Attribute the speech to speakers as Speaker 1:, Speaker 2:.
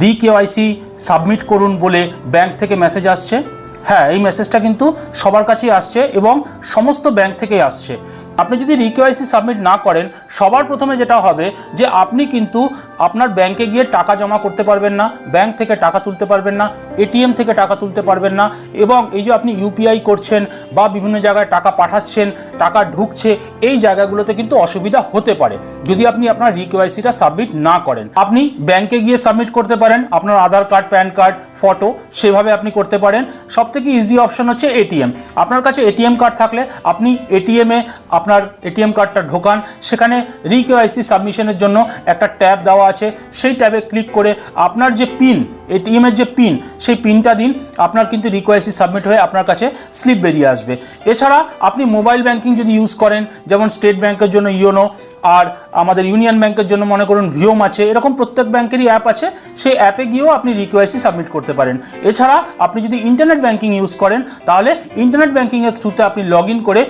Speaker 1: রি KYC submit করুন বলে ব্যাংক থেকে মেসেজ আসছে। হ্যাঁ এই মেসেজটা কিন্তু সবার কাছেই আসছে এবং সমস্ত ব্যাংক থেকেই আসছে। আপনি যদি রিকেওয়াইসি সাবমিট না করেন, সবার প্রথমে যেটা হবে যে আপনি কিন্তু আপনার ব্যাংকে গিয়ে টাকা জমা করতে পারবেন না ব্যাংক থেকে টাকা তুলতে পারবেন না এটিএম থেকে টাকা তুলতে পারবেন না এবং এই যে আপনি ইউপিআই করছেন বা বিভিন্ন জায়গায় টাকা পাঠাচ্ছেন, টাকা ঢুকছে, এই জায়গাগুলোতে কিন্তু অসুবিধা হতে পারে। যদি আপনি আপনার রিকেওয়াইসিটা সাবমিট না করেন, আপনি ব্যাংকে গিয়ে সাবমিট করতে পারেন, আপনার Aadhaar card PAN card photo সেভাবে আপনি করতে পারেন। সব থেকে ইজি অপশন হচ্ছে এটিএম আপনার কাছে এটিএম কার্ড থাকলে আপনি এটিএমে আপনার এটিএম কার্ডটা ঢোকান, সেখানে রিকেওয়াইসি সাবমিশনের জন্য একটা ট্যাব দেওয়া আছে। সেই ট্যাবে ক্লিক করে আপনার যে পিন এটিএমের যে পিন, সেই পিনটা দিন, আপনার কিন্তু রিকোয়াইসি সাবমিট হয়ে আপনার কাছে স্লিপ বেরিয়ে আসবে। এছাড়া আপনি মোবাইল ব্যাংকিং যদি ইউজ করেন, যেমন স্টেট ব্যাংকের জন্য ইওনো, আর আমাদের ইউনিয়ন ব্যাংকের জন্য মনে করুন ভিওম আছে, এরকম প্রত্যেক ব্যাংকেরই অ্যাপ আছে, সেই অ্যাপে গিয়েও আপনি রিকোয়াইসি সাবমিট করতে পারেন। এছাড়া আপনি যদি ইন্টারনেট ব্যাংকিং ইউজ করেন, তাহলে ইন্টারনেট ব্যাংকিংয়ের থ্রুতে আপনি লগ করে